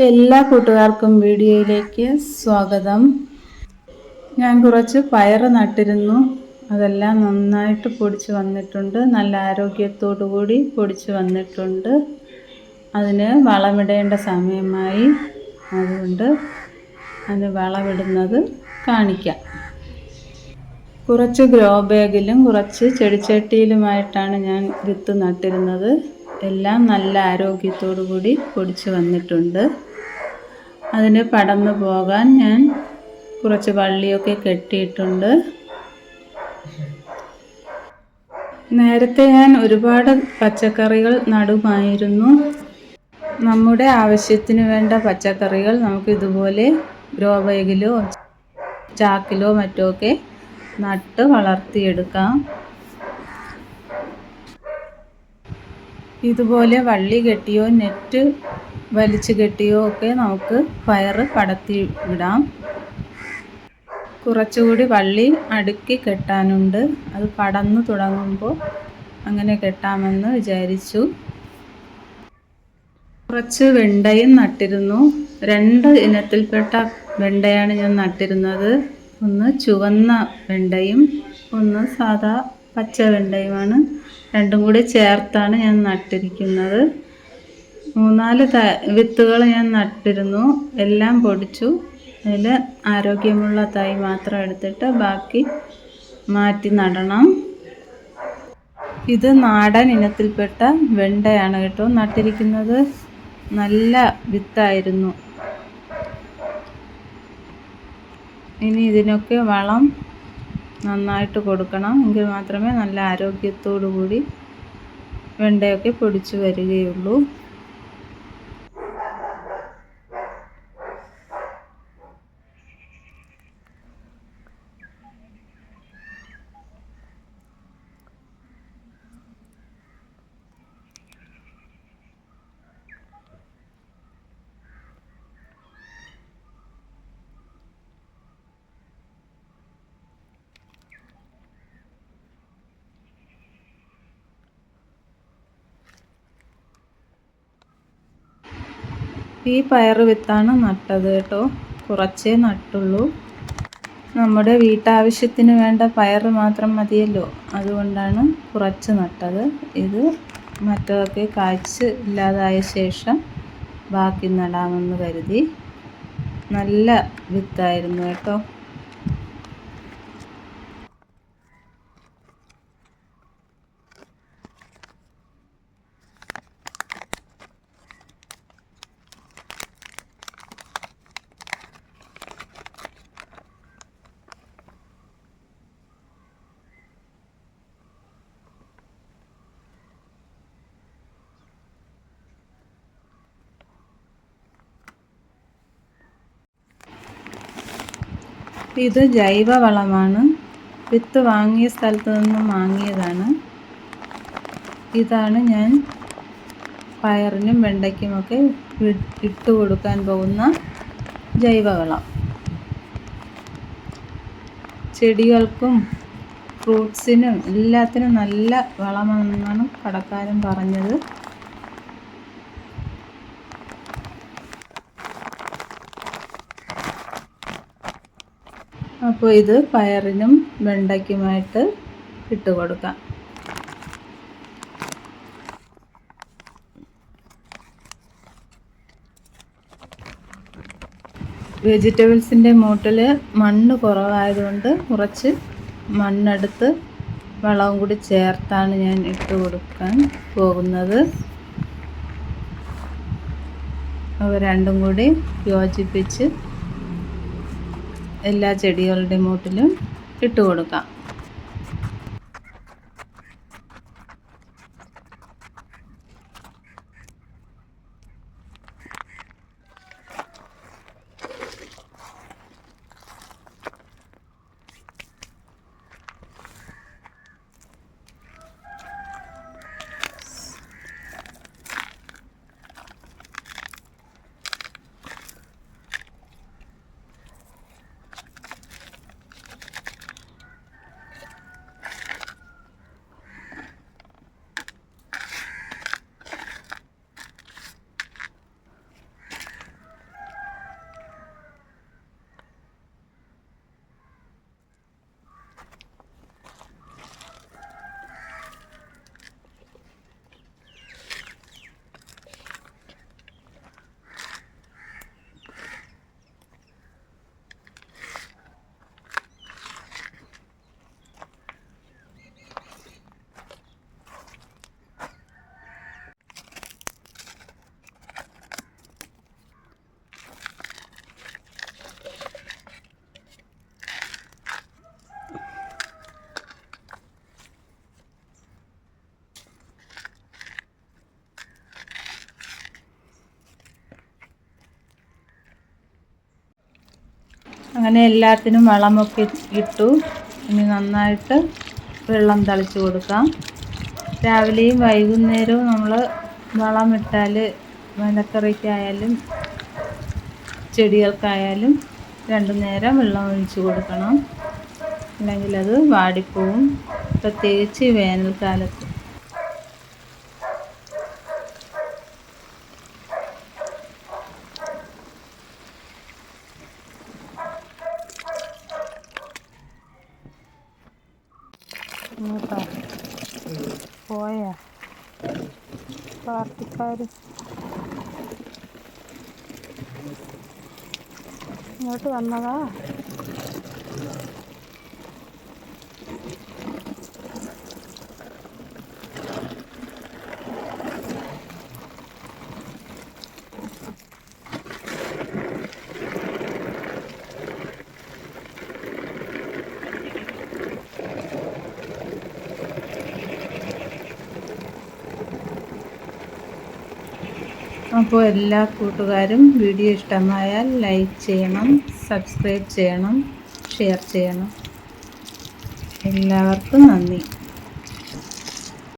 എല്ലാ കൂട്ടുകാർക്കും വീഡിയോയിലേക്ക് സ്വാഗതം. ഞാൻ കുറച്ച് പയർ നട്ടിരുന്നു. അതെല്ലാം നന്നായിട്ട് പൊടിച്ച് വന്നിട്ടുണ്ട്. നല്ല ആരോഗ്യത്തോടു കൂടി പൊടിച്ച് വന്നിട്ടുണ്ട്. അതിന് വളമിടേണ്ട സമയമായി. അതുകൊണ്ട് അതിന് വളമിടുന്നത് കാണിക്കാം. കുറച്ച് ഗ്രോ ബാഗിലും കുറച്ച് ചെടിച്ചട്ടിയിലുമായിട്ടാണ് ഞാൻ വിത്ത് നട്ടിരുന്നത്. എല്ലാം നല്ല ആരോഗ്യത്തോടു കൂടി പൊടിച്ച് വന്നിട്ടുണ്ട്. അതിന് പടന്നു പോകാൻ ഞാൻ കുറച്ച് വള്ളിയൊക്കെ കെട്ടിയിട്ടുണ്ട്. നേരത്തെ ഞാൻ ഒരുപാട് പച്ചക്കറികൾ നടുമായിരുന്നു. നമ്മുടെ ആവശ്യത്തിന് വേണ്ട പച്ചക്കറികൾ നമുക്ക് ഇതുപോലെ ഗ്രോ ബാഗിലോ ചാക്കിലോ മറ്റോ ഒക്കെ നട്ട് വളർത്തിയെടുക്കാം. ഇതുപോലെ വള്ളി കെട്ടിയോ നെറ്റ് വലിച്ചു കെട്ടിയോ ഒക്കെ നമുക്ക് പയറ് പടത്തി വിടാം. കുറച്ചുകൂടി വള്ളി അടുക്കി കെട്ടാനുണ്ട്. അത് പടന്നു തുടങ്ങുമ്പോൾ അങ്ങനെ കെട്ടാമെന്ന് വിചാരിച്ചു. കുറച്ച് വെണ്ടയും നട്ടിരുന്നു. രണ്ട് ഇനത്തിൽപ്പെട്ട വെണ്ടയാണ് ഞാൻ നട്ടിരുന്നത്. ഒന്ന് ചുവന്ന വെണ്ടയും ഒന്ന് സാധാ പച്ച വെണ്ടയുമാണ് രണ്ടും കൂടി ചേർത്താണ് ഞാൻ നട്ടിരിക്കുന്നത്. മൂന്നാൽ ത വിത്തുകൾ ഞാൻ നട്ടിരുന്നു. എല്ലാം പൊടിച്ചു. അതിൽ ആരോഗ്യമുള്ള തൈ മാത്രം എടുത്തിട്ട് ബാക്കി മാറ്റി നടണം. ഇത് നാടൻ ഇനത്തിൽപ്പെട്ട വെണ്ടയാണ് കേട്ടോ നട്ടിരിക്കുന്നത്. നല്ല വിത്തായിരുന്നു. ഇനി ഇതിനൊക്കെ വളം നന്നായിട്ട് കൊടുക്കണം. എങ്കിൽ മാത്രമേ നല്ല ആരോഗ്യത്തോടു കൂടി വെണ്ടയൊക്കെ പൊടിച്ചു വരികയുള്ളൂ. ഈ പയർ വിത്താണ് നട്ടത് കേട്ടോ. കുറച്ചേ നട്ടുള്ളൂ. നമ്മുടെ വീട്ടാവശ്യത്തിന് വേണ്ട പയർ മാത്രം മതിയല്ലോ. അതുകൊണ്ടാണ് കുറച്ച് നട്ടത്. ഇത് മറ്റതൊക്കെ കായ്ച്ച് ഇല്ലാതായ ശേഷം ബാക്കി നടാമെന്ന് കരുതി. നല്ല വിത്തായിരുന്നു കേട്ടോ. ഇത് ജൈവവളമാണ്. വിത്ത് വാങ്ങിയ സ്ഥലത്ത് നിന്നും വാങ്ങിയതാണ്. ഇതാണ് ഞാൻ പയറിനും വെണ്ടയ്ക്കുമൊക്കെ ഇട്ട് കൊടുക്കാൻ പോകുന്ന ജൈവവളം. ചെടികൾക്കും ഫ്രൂട്ട്സിനും എല്ലാത്തിനും നല്ല വളമാണെന്നാണ് കടക്കാരൻ പറഞ്ഞത്. അപ്പോൾ ഇത് പയറിനും വെണ്ടയ്ക്കുമായിട്ട് ഇട്ട് കൊടുക്കാം. വെജിറ്റബിൾസിന്റെ മൂട്ടിൽ മണ്ണ് കുറവായതുകൊണ്ട് കുറച്ച് മണ്ണെടുത്ത് വളവും കൂടി ചേർത്താണ് ഞാൻ ഇട്ട് കൊടുക്കാൻ പോകുന്നത്. അവ രണ്ടും കൂടി യോജിപ്പിച്ച് എല്ലാ ചെടികളുടെ മൂട്ടിലും ഇട്ട് കൊടുക്കാം. അങ്ങനെ എല്ലാത്തിനും വളമൊക്കെ ഇട്ടു. ഇനി നന്നായിട്ട് വെള്ളം തളിച്ചു കൊടുക്കാം. രാവിലെയും വൈകുന്നേരവും നമ്മൾ വളമിട്ടാൽ മലക്കറിക്കായാലും ചെടികൾക്കായാലും രണ്ടു നേരം വെള്ളം ഒഴിച്ചു കൊടുക്കണം. അല്ലെങ്കിൽ അത് വാടിപ്പോവും. പ്രത്യേകിച്ച് വേനൽക്കാലത്ത് ഇങ്ങോട്ടോ? പോയാ? പാർട്ടിക്കാർ ഇങ്ങോട്ട് വന്നതാ? അപ്പോൾ എല്ലാ കൂട്ടുകാരും വീഡിയോ ഇഷ്ടമായാൽ ലൈക്ക് ചെയ്യണം സബ്സ്ക്രൈബ് ചെയ്യണം ഷെയർ ചെയ്യണം. എല്ലാവർക്കും നന്ദി.